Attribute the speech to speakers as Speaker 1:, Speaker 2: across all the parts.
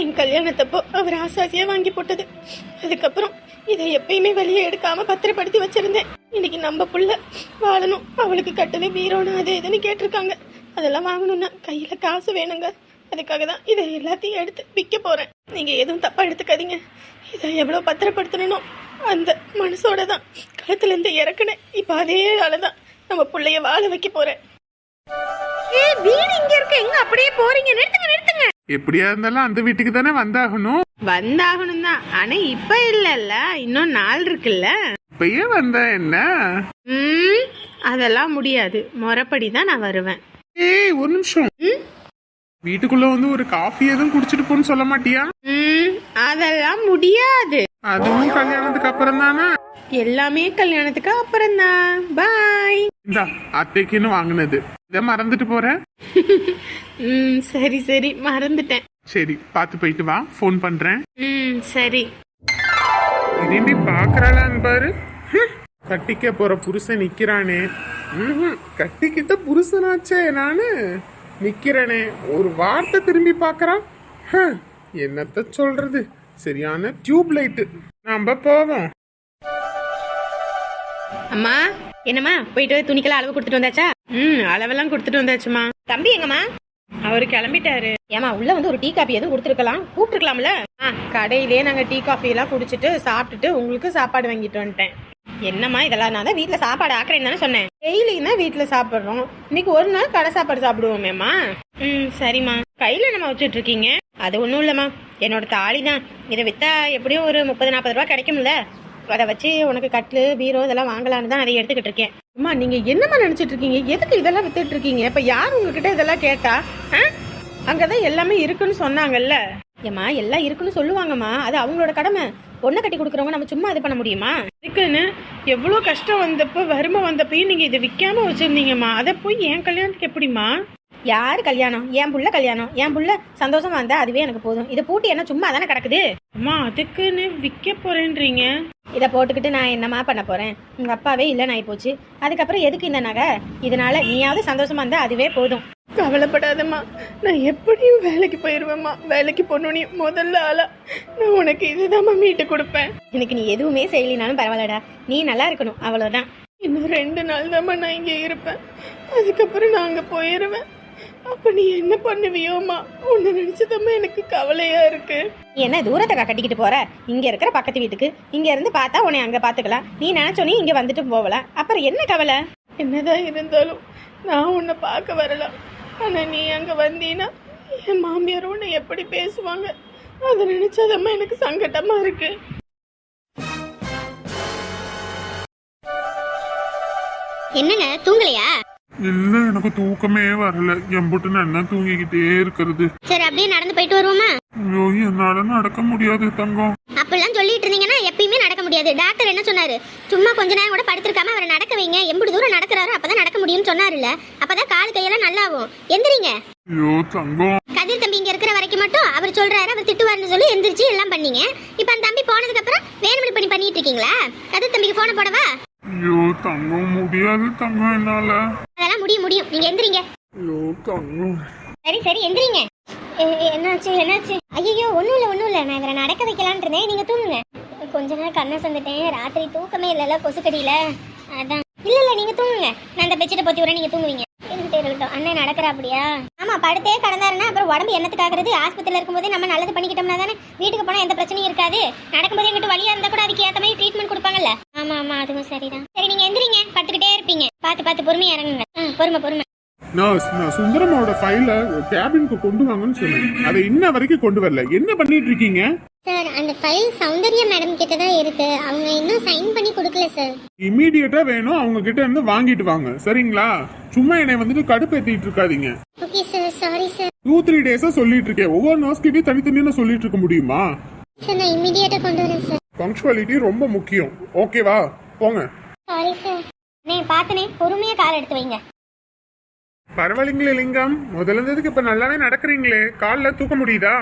Speaker 1: என் கல்யாணத்தப்போ அவர் ஆசாசியாக வாங்கி போட்டது. அதுக்கப்புறம் இதை எப்பயுமே வெளியே எடுக்காமல் பத்திரப்படுத்தி வச்சிருந்தேன். இன்னைக்கு நம்ம புள்ள வாழணும். அவளுக்கு கட்டது பீரோனு அது இதுன்னு கேட்டிருக்காங்க. அதெல்லாம் வாங்கணும்னா கையில் காசு வேணுங்க. அதுக்காக தான் இதை எல்லாத்தையும் எடுத்து விற்க போகிறேன் நீங்கள் எதுவும் தப்பாக எடுத்துக்காதீங்க. இதை எவ்வளோ பத்திரப்படுத்தணும் அந்த மனசோட தான். கழுத்துலேருந்து இறக்குனேன். இப்போ அதே ஆளதான் நம்ம பிள்ளைய வாழ வைக்க போகிறேன் ஏ வீடு இங்க இருக்கு. எங்க அப்படியே போறீங்க நிறுத்துங்க
Speaker 2: எப்படியா இருந்தாலும் அந்த வீட்டுக்கு தானே வந்தாகணும்.
Speaker 1: வந்தாகணும் தான் ஆனா இப்ப இல்லல்ல. இன்னும் நாள் இருக்குல்ல.
Speaker 2: இப்பயே வந்தா என்ன?
Speaker 1: ம் அதெல்லாம் முடியாது. முறைப்படி தான் நான் வருவேன்.
Speaker 2: ஏய் ஒரு நிமிஷம். வீட்டுக்குள்ள வந்து ஒரு காஃபி எதுவும் குடிச்சிட்டு போன்னு சொல்ல மாட்டியா?
Speaker 1: ம் அதெல்லாம் முடியாது.
Speaker 2: அதுவும் கல்யாணத்துக்கு அப்புறம் தானே
Speaker 1: எல்லாமே கல்யாணத்துக்கு அப்புறம் தான் பாய்
Speaker 2: இந்தா அத்தைக்குன்னு வாங்கினது. இதை மறந்துட்டு போறேன்
Speaker 1: ம் சரி சரி. மறந்துட்டேன்.
Speaker 2: சரி பார்த்து போயிட்டு வா. ஃபோன் பண்றேன்.
Speaker 1: ம் சரி.
Speaker 2: திரும்பி பாக்குறாளான்னு பாரு. கட்டிக்க போற புருஷன் நிக்கிறானே. கட்டிக்கிட்ட புருஷனாச்சே நானு. நிக்கிறேனே. ஒரு வார்த்தை திரும்பி பாக்குறான். என்னத்த சொல்றது? சரியான டியூப் லைட்டு. நாம போவோம்.
Speaker 1: அம்மா? என்னம்மா போயிட்டு துணிக்கெல்லாம் அளவு கொடுத்துட்டு வந்தாச்சா? ம் அளவெல்லாம் கொடுத்துட்டு வந்தாச்சுமா தம்பி எங்கம்மா? அவரு கிளம்பிட்டாரு. ஏமா உள்ள வந்து ஒரு டீ காபி எதுவும் கொடுத்துருக்கலாம்? கூப்பிட்டுருக்கலாம்ல? கடையிலே நாங்க டீ காஃபி எல்லாம் குடிச்சிட்டு சாப்பிட்டுட்டு உங்களுக்கு சாப்பாடு வாங்கிட்டு வந்துட்டேன். என்னம்மா இதெல்லாம்? நான் தான் வீட்டுல சாப்பாடு ஆக்குறேன்னு தானே சொன்னேன். டெய்லியும் தான் வீட்டுல சாப்பிடுறோம். இன்னைக்கு ஒரு நாள் கடை சாப்பாடு சாப்பிடுவோமேம்மா? ம் சரிம்மா. கையில நம்ம வச்சுட்டு இருக்கீங்க? அது ஒன்றும் இல்லைம்மா. என்னோட தாலி தான் இதை வித்தா எப்படியும் ஒரு முப்பது நாற்பது ரூபா கிடைக்கும்ல? அதை வச்சு உனக்கு கட்லு பீரோ இதெல்லாம் வாங்கலான்னு தான் அதை எடுத்துக்கிட்டு இருக்கேன். அம்மா நீங்க என்னம்மா நினைச்சிட்டு இருக்கீங்க? எதுக்கு இதெல்லாம் வித்துட்டு இருக்கீங்க? இப்ப யார் உங்ககிட்ட இதெல்லாம் கேட்டா? அங்கதான் எல்லாமே இருக்குன்னு சொன்னாங்கல்ல. ஏம்மா எல்லாம் இருக்குன்னு சொல்லுவாங்கம்மா. அது அவங்களோட கடமை. பொண்ணை கட்டி கொடுக்குறவங்க நம்ம சும்மா இது பண்ண முடியுமா? இருக்குன்னு எவ்வளோ கஷ்டம் வந்தப்போ வறுமை வந்தப்பையும் நீங்க இதை விற்காம வச்சிருந்தீங்கம்மா. அதை போய் என் கல்யாணத்துக்கு எப்படிம்மா? யார் கல்யாணம்? என் புள்ள கல்யாணம். என் புள்ள சந்தோஷமா வந்தா அதுவே எனக்கு போதும். இதை பூட்டி என்ன சும்மா தானே கிடக்குது? அம்மா அதுக்குன்னு விற்க போறேன்றீங்க. இதை போட்டுக்கிட்டு நான் என்னம்மா பண்ண போறேன்? உங்க அப்பாவே இல்லைன்னு ஆகி போச்சு அதுக்கப்புறம் எதுக்கு இந்த நகை? இதனால நீயாவது சந்தோஷமா இருந்தா அதுவே போதும். கவலைப்படாதம்மா. நான் எப்படியும் வேலைக்கு போயிடுவேம்மா வேலைக்கு போனோனே முதல்ல ஆளா. நான் உனக்கு இதுதாம்மா மீட்டு கொடுப்பேன். எனக்கு நீ எதுவுமே செய்யலினாலும் பரவாயில்லடா. நீ நல்லா இருக்கணும். அவ்வளோதான் இன்னும் ரெண்டு நாள் தாம்மா நான் இங்கே இருப்பேன். அதுக்கப்புறம் நான் அங்கே போயிடுவேன் அப்ப நீ என்ன பண்ணுவியோம்மா உன்னை நினைச்சதம்மா எனக்கு கவலையா இருக்கு. நீ என்ன தூரத்தை கட்டிக்கிட்டு போற? இங்க இருக்கிற பக்கத்து வீட்டுக்கு. இங்க இருந்து பார்த்தா உன்னை அங்க பாத்துக்கலாம் நீ நினைச்சோனே இங்க வந்துட்டு போகலாம் அப்புறம் என்ன கவலை? என்னதான் இருந்தாலும் நான் உன்னை பார்க்க வரலாம். ஆனா நீ அங்க வந்தீன்னா என் மாமியார் உன்னை எப்படி பேசுவாங்க? அதை நினைச்சதம்மா எனக்கு சங்கட்டமா இருக்கு.
Speaker 3: என்னங்க தூங்கலையா?
Speaker 2: இல்ல எனக்கு தூக்கமே வரல. எம்புட்டு நல்லா தூங்கிக்கிட்டே இருக்கிறது?
Speaker 3: சரி அப்படியே நடந்து போயிட்டு வருவோமா?
Speaker 2: ஐயோ என்னால நடக்க முடியாது தங்கம்.
Speaker 3: அப்படிலாம் சொல்லிட்டு இருந்தீங்கன்னா எப்பயுமே நடக்க முடியாது. டாக்டர் என்ன சொன்னாரு? சும்மா கொஞ்ச நேரம் கூட படுத்திருக்காம அவரை நடக்க வைங்க. எம்புடி தூரம் நடக்கிறாரோ அப்பதான் நடக்க முடியும்னு சொன்னாருல்ல. அப்பதான் கால் கையெல்லாம் நல்லாவும் எந்திரிங்க.
Speaker 2: ஐயோ தங்கம்.
Speaker 3: கதிர் தம்பி இங்க இருக்கிற வரைக்கும் மட்டும் அவர் சொல்றாரு அவர் திட்டுவாருன்னு சொல்லி எந்திரிச்சு எல்லாம் பண்ணீங்க. இப்ப அந்த தம்பி போனதுக்கு அப்புறம் வேணுமணி பண்ணி பண்ணிட்டு இருக்கீங்களா? கதிர் தம்பிக்கு போன போடவா?
Speaker 2: ஐயோ தங்கம் முடியாது தங்கம் என்னால.
Speaker 3: அதெல்லாம் முடியும் முடியும். நீங்க எந்திரிங்க. சரி சரி எந்திரிங்க. என்னாச்சு என்னாச்சு? ஐயோ ஒன்றும் இல்லை ஒன்றும் இல்லை. நான் இவரை நடக்க வைக்கலான் இருந்தேன். நீங்கள் தூங்குங்க. கொஞ்ச நேரம் கண்ணை சந்துட்டேன். ராத்திரி தூக்கமே இல்லைல்ல கொசுக்கடியில். அதான். இல்லை இல்லை நீங்கள் தூங்குங்க. நான் இந்த பெட்ஷீட்டை பற்றி வரேன் நீங்கள் தூங்குவீங்க. இருக்கட்டும் இருக்கட்டும். அண்ணன் நடக்கிறா அப்படியா? ஆமாம் படுத்தே கடந்தாருன்னா அப்புறம் உடம்பு என்னத்துக்காகிறது? ஆஸ்பத்திரியில் இருக்கும்போதே நம்ம நல்லது பண்ணிக்கிட்டோம்னா தானே? வீட்டுக்கு போனால் எந்த பிரச்சனையும் இருக்காது. நடக்கும்போது எங்கிட்ட வழியாக இருந்தால் கூட அதுக்கு ஏற்ற மாதிரி ட்ரீட்மெண்ட் கொடுப்பாங்கல்ல. ஆமாம் ஆமாம் அதுவும் சரிதான். சரி நீங்கள் எந்திரிங்க. படுத்துக்கிட்டே இருப்பீங்க. பார்த்து பார்த்து பொறுமையாக இறங்குங்க. ஆ பொறுமை பொறுமை.
Speaker 2: நர்ஸ் நான் சுந்தரமோட ஃபைல கேபினுக்கு கொண்டு வாங்கன்னு சொன்னேன். அதை இன்ன வரைக்கும் கொண்டு வரல. என்ன பண்ணிட்டு இருக்கீங்க?
Speaker 3: சார் அந்த ஃபைல் சௌந்தர்யா மேடம் கிட்ட தான் இருக்கு. அவங்க இன்னும் சைன் பண்ணி கொடுக்கல சார்
Speaker 2: இமீடியட்டா வேணும். அவங்க கிட்ட இருந்து வாங்கிட்டு வாங்க. சரிங்களா? சும்மா என்னை வந்துட்டு கடுப்பேத்திட்டு இருக்காதீங்க.
Speaker 3: Okay sir sorry sir
Speaker 2: two three டேஸா சொல்லிட்டு இருக்கேன். ஒவ்வொரு நர்ஸ்கிட்டையும் தனித்தனியா சொல்லிட்டு இருக்க முடியுமா?
Speaker 3: சார் நான் இமிடியேட்டா கொண்டு வரேன் சார்
Speaker 2: பங்க்சுவாலிட்டி ரொம்ப முக்கியம். ஓகேவா போங்க.
Speaker 3: சாரி சார் அண்ணே பார்த்தனே பொறுமையா கால் எடுத்து வைங்க.
Speaker 2: பரவாயில்லைங்களே லிங்கம். முதல்ல இருந்ததுக்கு இப்ப நல்லாவே நடக்கிறீங்களே. கால்ல தூக்க முடியுதா?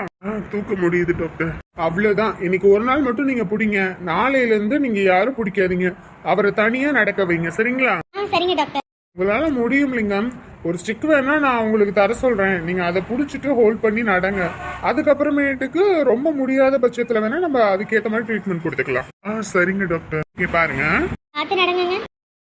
Speaker 2: தூக்க முடியுது டாக்டர் அவ்வளவுதான். இன்னைக்கு ஒரு நாள் மட்டும் நீங்க பிடிங்க. நாளையில இருந்து நீங்க யாரும் பிடிக்காதீங்க. அவரை தனியா நடக்க வைங்க. சரிங்களா?
Speaker 3: சரிங்க டாக்டர்
Speaker 2: உங்களால முடியும் லிங்கம். ஒரு ஸ்டிக் வேணா நான் உங்களுக்கு தர சொல்றேன். நீங்க அதை புடிச்சிட்டு ஹோல்ட் பண்ணி நடங்க. அதுக்கப்புறமேட்டுக்கு ரொம்ப முடியாத பட்சத்துல வேணா நம்ம அதுக்கேத்த மாதிரி ட்ரீட்மெண்ட் கொடுத்துக்கலாம். ஆ சரிங்க டாக்டர் இங்க பாருங்க.
Speaker 3: பார்த்து நடங்குங்க.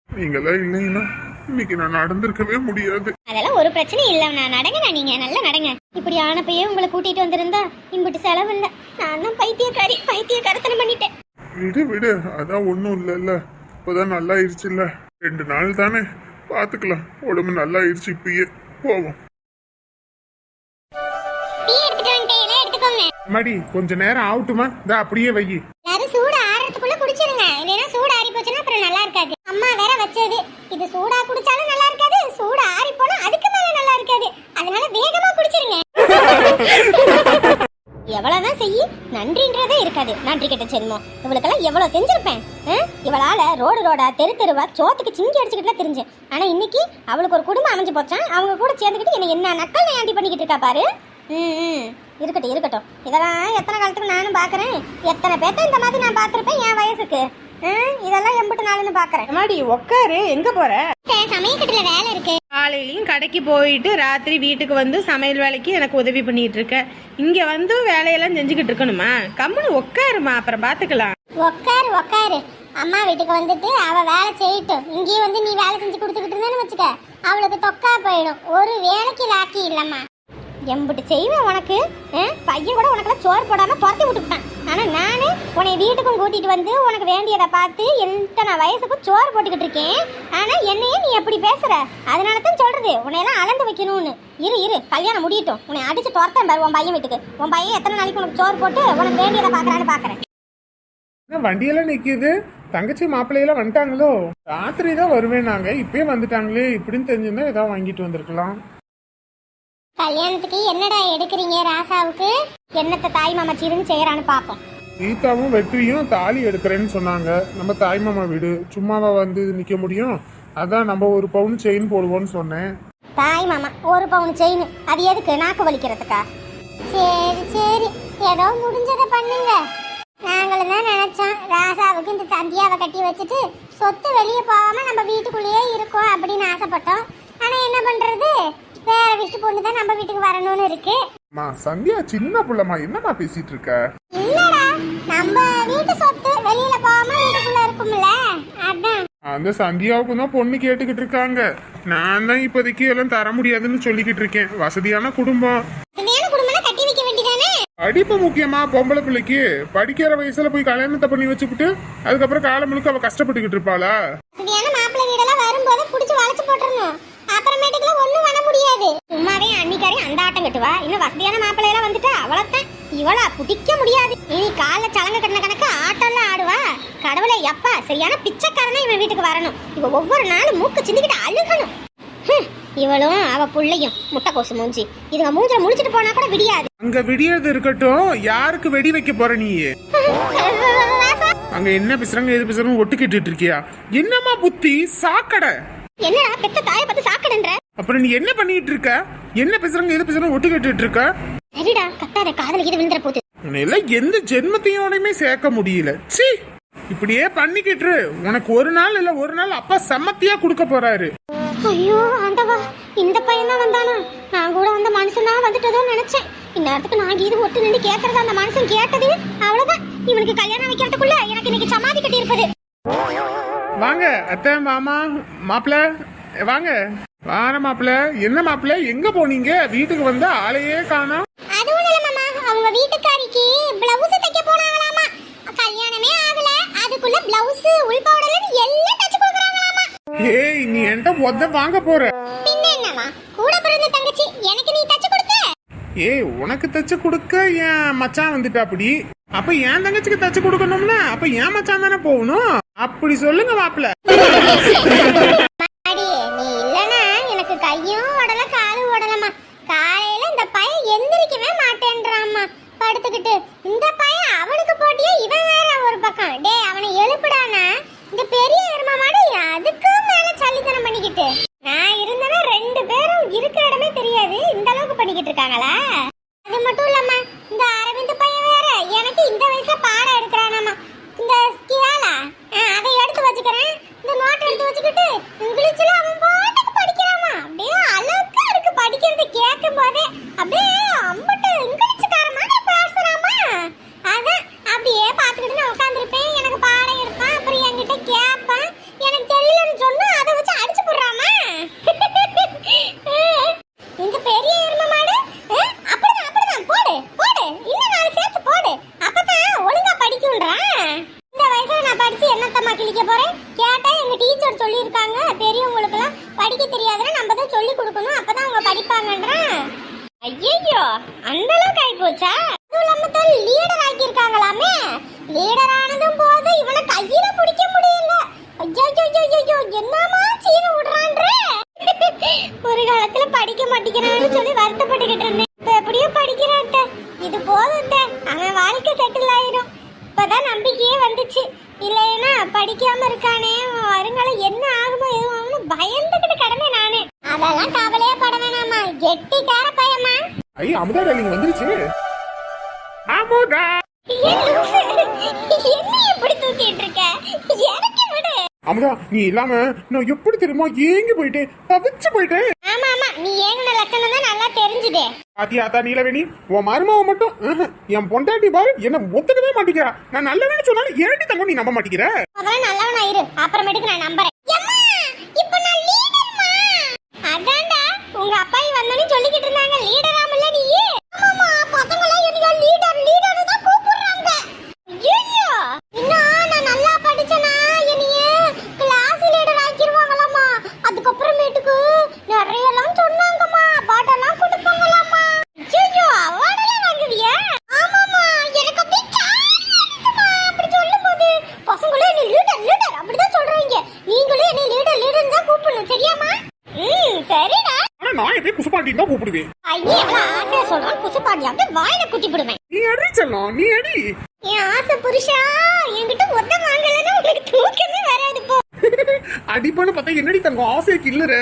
Speaker 2: நீங்களாம் இல்லைன்னா இன்னைக்கு நான் நடந்திருக்கவே முடியாது.
Speaker 3: அதெல்லாம் ஒரு பிரச்சனையும் இல்ல நான் நடங்கண்ணா நீங்க. நல்லா நடங்க. இப்படி ஆனப்பையே உங்களை கூட்டிட்டு வந்திருந்தா இம்புட்டு செலவு இல்ல நான் தான் பைத்தியக்காரி. பைத்திய கருத்தனை பண்ணிட்டேன்.
Speaker 2: விடு விடு. அதான் ஒன்றும் இல்லைல்ல. இப்போதான் நல்லா ஆயிடுச்சுல்ல ரெண்டு நாள் தானே. பார்த்துக்கலாம் உடம்பு நல்லா ஆயிடுச்சு இப்பயே. போவோம். மடி கொஞ்ச நேரம் ஆகட்டுமா? இந்த அப்படியே வை
Speaker 3: எல்லாரும் சூடு ஆறதுக்குள்ள குடிச்சிருங்க இல்லைன்னா சூடு ஆறி போச்சுன்னா அப்புறம் நல்லா இருக்காது அம்மா வேற வச்சது. இது சூடா குடிச்சாலும் நல்லா இருக்காது சூடு ஆறி போனா அதுக்கு மேல நல்லா இருக்காது. அதனால வேகமா குடிச்சிருங்க. எவ்வளவுதான் செய்யி நன்றின்றதே இருக்காது. நன்றி கெட்ட செல்மம் இவளுக்கெல்லாம் எவ்வளவு செஞ்சிருப்பேன் இவளால ரோடு ரோடா தெரு தெருவா சோத்துக்கு சிங்கி அடிச்சுக்கிட்டு தெரிஞ்சேன். ஆனா இன்னைக்கு அவளுக்கு ஒரு குடும்பம் அமைஞ்சு போச்சான் அவங்க கூட சேர்ந்துக்கிட்டு என்ன என்ன நக்கல் நையாண்டி பண்ணிக்கிட்டு இருக்கா பாரு. ம் இருக்கட்டும் இருக்கட்டும். இதெல்லாம் எத்தனை காலத்துக்கு நானும் பார்க்குறேன் எத்தனை பேர்த்த இந்த மாதிரி நான் பார்த்துருப்பேன் என் வயசுக்கு. இதெல்லாம் எம்பிட்டு நாளுன்னு பார்க்கறேன்
Speaker 1: எம்மாடி உக்காரு. எங்க போற?
Speaker 3: சமயக்கட்டுல வேலை இருக்கு.
Speaker 1: காலையிலயும் கடைக்கு போயிட்டு ராத்திரி வீட்டுக்கு வந்து சமையல் வேலைக்கு எனக்கு உதவி பண்ணிட்டு இருக்க. இங்க வந்து வேலையெல்லாம் செஞ்சுக்கிட்டு இருக்கணுமா? கம்முன்னு உட்காருமா அப்புறம் பாத்துக்கலாம்.
Speaker 3: உக்காரு உக்காரு. அம்மா வீட்டுக்கு வந்துட்டு அவ வேலை செய்யட்டும். இங்கேயே வந்து நீ வேலை செஞ்சு கொடுத்துக்கிட்டு இருந்தேன்னு வச்சுக்க. அவளுக்கு தொக்கா போயிடும். ஒரு வேலைக்கு லாக்கி இல்லம்மா. எம்பிட்டு செய்வேன் உனக்கு பையன் கூட உனக்கெல்லாம் சோறு போடாமல் துரத்தி விட்டுவிட்டான் ஆனால் நான் உன்னை வீட்டுக்கும் கூட்டிகிட்டு வந்து உனக்கு வேண்டியதை பார்த்து எத்தனை வயசுக்கும் சோறு போட்டுக்கிட்டு இருக்கேன். ஆனால் என்னையே நீ எப்படி பேசுகிற அதனால தான் சொல்றது உன்னையெல்லாம் அளந்து வைக்கணும்னு. இரு இரு கல்யாணம் முடியட்டும். உன்னை அடிச்சு துரத்தேன் பாரு உன் பையன் வீட்டுக்கு. உன் பையன் எத்தனை நாளைக்கு உனக்கு சோறு போட்டு உனக்கு வேண்டியதை பார்க்கறான்னு பார்க்குறேன்
Speaker 2: வண்டியெல்லாம் நிக்குது? தங்கச்சி மாப்பிள்ளையெல்லாம் வந்துட்டாங்களோ? ராத்திரி தான் வருவேன் நாங்கள் இப்பயே வந்துட்டாங்களே. இப்படின்னு தெரிஞ்சிருந்தா ஏதாவது வாங்கிட்டு வந்திருக்கலாம்.
Speaker 3: கல்யாணத்துக்கு என்னடா எடுக்கிறீங்க ராசாவுக்கு? என்னத்த தாய் மாமா சிறுன்னு செய்யறான்னு பாப்போம்.
Speaker 2: கீதாவும் வெற்றியும் தாலி எடுக்கிறேன்னு சொன்னாங்க. நம்ம தாய் மாமா வீடு. சும்மாவா வந்து நிக்க முடியும்? அதான் நம்ம ஒரு பவுன் செயின் போடுவோம்னு சொன்னேன்.
Speaker 3: தாய் மாமா ஒரு பவுன் செயின். அது எதுக்கு? நாக்கு வலிக்கிறதுக்கா? சரி சரி. ஏதோ முடிஞ்சதை பண்ணுங்க. நாங்களும் தான் நினைச்சோம். ராசாவுக்கு இந்த சந்தியாவை கட்டி வச்சுட்டு சொத்து வெளியே போகாம நம்ம வீட்டுக்குள்ளேயே இருக்கோம் அப்படின்னு ஆசைப்பட்டோம். ஆனா என்ன பண்றது? வேற வீட்டு பொண்ணு தான் நம்ம வீட்டுக்கு வரணும்னு இருக்கு.
Speaker 2: அம்மா சந்தியா சின்ன புள்ளம்மா என்னம்மா பேசிட்டு இருக்க
Speaker 3: இல்லடா நம்ம வீட்டு சொத்து வெளியில போகாம வீட்டுக்குள்ள இருக்கும்ல. அதான்.
Speaker 2: அந்த சந்தியாவுக்கு தான் பொண்ணு கேட்டுக்கிட்டு இருக்காங்க நான் தான் இப்போதைக்கு எல்லாம் தர முடியாதுன்னு சொல்லிக்கிட்டு இருக்கேன். வசதியான குடும்பம்.
Speaker 3: கல்யாண குடும்பம் கட்டி வைக்க வேண்டியதானே?
Speaker 2: படிப்பு முக்கியமா பொம்பளை பிள்ளைக்கு. படிக்கிற வயசுல போய் கல்யாணத்தை பண்ணி வச்சுக்கிட்டு அதுக்கப்புறம் காலம் முழுக்க அவ கஷ்டப்பட்டுக்கிட்டு இருப்பாளா?
Speaker 3: அன்னிக்காரே அந்த ஆட்டம் கட்டுவா? இன்னும் வசதியான மாப்பிள்ளை எல்லாம் வந்துட்டா? அவ்வளவுதான் இவளா பிடிக்க முடியாது. இனி காலைல சலங்க கட்டின கணக்கு ஆட்டம்லாம் ஆடுவா? கடவுளே எப்பா சரியான பிச்சைக்காரனா இவன் வீட்டுக்கு வரணும். இவ ஒவ்வொரு நாளும் மூக்கு சிந்திக்கிட்டு அழுகணும். இவளும் அவ புள்ளையும் முட்டைக்கோசு மூஞ்சி. இதுங்க மூஞ்சில முடிச்சிட்டு போனா கூட விடியாது.
Speaker 2: அங்க விடியது இருக்கட்டும். யாருக்கு வெடி வைக்க போற நீ? அங்க என்ன பேசுறாங்க எது பேசுறாங்க ஒட்டு கேட்டுட்டு இருக்கியா? என்னம்மா புத்தி? சாக்கடை.
Speaker 3: என்னடா பெத்த தாயை பார்த்து சாக்கடைன்ற?
Speaker 2: அப்புறம் நீ என்ன பண்ணிட்டு இருக்க? என்ன பேசுறாங்க எது பேசுறாங்க ஒட்டு கேட்டுட்டு இருக்க?
Speaker 3: சரிடா கத்தாத காதல இது விழுந்துற போகுது
Speaker 2: உன்னை எல்லாம் எந்த ஜென்மத்தையோடையுமே சேர்க்க முடியல. ச்சீ! இப்படியே பண்ணிக்கிட்டு. உனக்கு ஒரு நாள் இல்ல ஒரு நாள் அப்பா செம்மத்தியா கொடுக்க போறாரு.
Speaker 3: ஐயோ ஆண்டவா இந்த பையன் தான் வந்தானா? நான் கூட அந்த மனுஷன் தான் வந்துட்டதோ நினைச்சேன். இந்நேரத்துக்கு நான் இது ஒட்டு நின்று கேட்கறது அந்த மனுஷன் கேட்டது அவ்வளவுதான். இவனுக்கு கல்யாணம் வைக்கிறதுக்குள்ள எனக்கு இன்னைக்கு சமாதி கட்டி இருப்பது
Speaker 2: வாங்க அத்தை மாமா மாப்பிள்ள வாங்க. வார மாப்பிள்ள. என்ன மாப்பிள்ள? எங்க போனீங்க? வீட்டுக்கு வந்தா ஆளையே காணோம்.
Speaker 3: அதுவும் இல்ல மாமா. அவங்க வீட்டுக்காரிக்கு பிளவுஸ் தைக்க போனாங்களாமா. கல்யாணமே ஆகல. அதுக்குள்ள பிளவுஸ் உள் பவுடர்ல எல்லாம் தச்சு கொடுக்குறாங்களாமா.
Speaker 2: ஏய் நீ என்கிட்ட மொத்த வாங்க போற.
Speaker 3: பின்ன என்னமா கூட பிறந்த தங்கச்சி எனக்கு நீ தச்சு கொடுத்த
Speaker 2: ஏய் உனக்கு தச்சு கொடுக்க என் மச்சான் வந்துட்டா அப்படி. அப்ப என் தங்கச்சிக்கு தச்சு கொடுக்கணும்னா அப்ப என் மச்சான் தானே போகணும். அப்படி சொல்லுங்க மாப்பிள்ள. ஐ அமுதா டார்லிங் வந்துருச்சு. அமுதா!
Speaker 3: என்ன
Speaker 2: அமுதா நீ இல்லாம நான் எப்படி தெரியுமா ஏங்கி போயிட்டேன் தவிச்சு போயிட்டேன்.
Speaker 3: ஆமா ஆமா நீ ஏங்கின லட்சணம் தான் நல்லா தெரிஞ்சுதே
Speaker 2: ஆத்தியாத்தா நீலவேணி? உன் மருமாவ மட்டும் ஆஹா, என் பொண்டாட்டி பாரு என்ன ஒத்துக்கவே மாட்டேங்கிறா. நான் நல்லவேன்னு சொன்னாலும் ஏண்டி தங்கம் நீ நம்ப மாட்டேங்கிற?
Speaker 3: முதல்ல நல்லவனா இரு அப்புறமேட்டுக்கு நான் நம்புறேன் எம்மா, இப்ப நான் லீடர்மா அதான்டா உங்க அப்பாயி வந்தோன்னு சொல்லிக்கிட்டு இருந்தாங்க லீடராமல்ல நீ ஆமாமா பசங்களாம் என்னைய லீடர் லீடர் தான் கூப்பிடுறாங்க ஐயோ இன்னும் நான் நல்லா படிச்சனா என்னைய கிளாஸ் லீடர் ஆக்கிடுவாங்களாமா அதுக்கப்புறமேட்டுக்கு நிறைய எல்லாம் சொன்னாங்கம்மா பாட்டெல்லாம் கொடுப்பாங்களாமா ஐயோ அவார்டெல்லாம் வாங்குவியா ஆமாமா எனக்கு அப்படியே ஜாலியா இருந்துச்சுமா அப்படி சொல்லும்போது பசங்களும் என்ன லீடர் லீடர் அப்படிதான் சொல்றீங்க நீங்களும் என்ன லீடர் லீடர் தான் கூப்பிடணும் சரியாமா ம் சரிடா
Speaker 2: ஆனா நான் தான் கூப்பிடுவேன்.
Speaker 3: ஐயே எவ்வளவு ஆசையா சொல்றான் அப்படியே வாயில விடுவேன்
Speaker 2: நீ அடி செல்லம் நீ அடி.
Speaker 3: என் ஆசை புருஷா என்கிட்ட ஒத்த வாங்கலைன்னா உனக்கு தூக்கமே வராது போ.
Speaker 2: அடிப்பான்னு பார்த்தா என்னடி தங்கம் ஆசையை கிள்ளுற?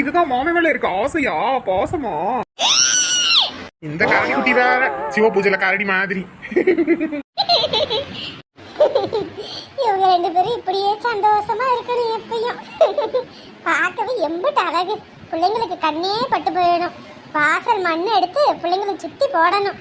Speaker 2: இதுதான் மாமன் மேல இருக்க ஆசையா பாசமா? இந்த கரடி குட்டி வேற சிவ பூஜையில கரடி மாதிரி.
Speaker 3: இவங்க ரெண்டு பேரும் இப்படியே சந்தோஷமா இருக்கணும் எப்பயும். பார்க்கவே எம்பிட்டு அழகு. பிள்ளைங்களுக்கு கண்ணே பட்டு போயிடும் வாசல் மண் எடுத்து பிள்ளைங்களுக்கு சுற்றி போடணும்.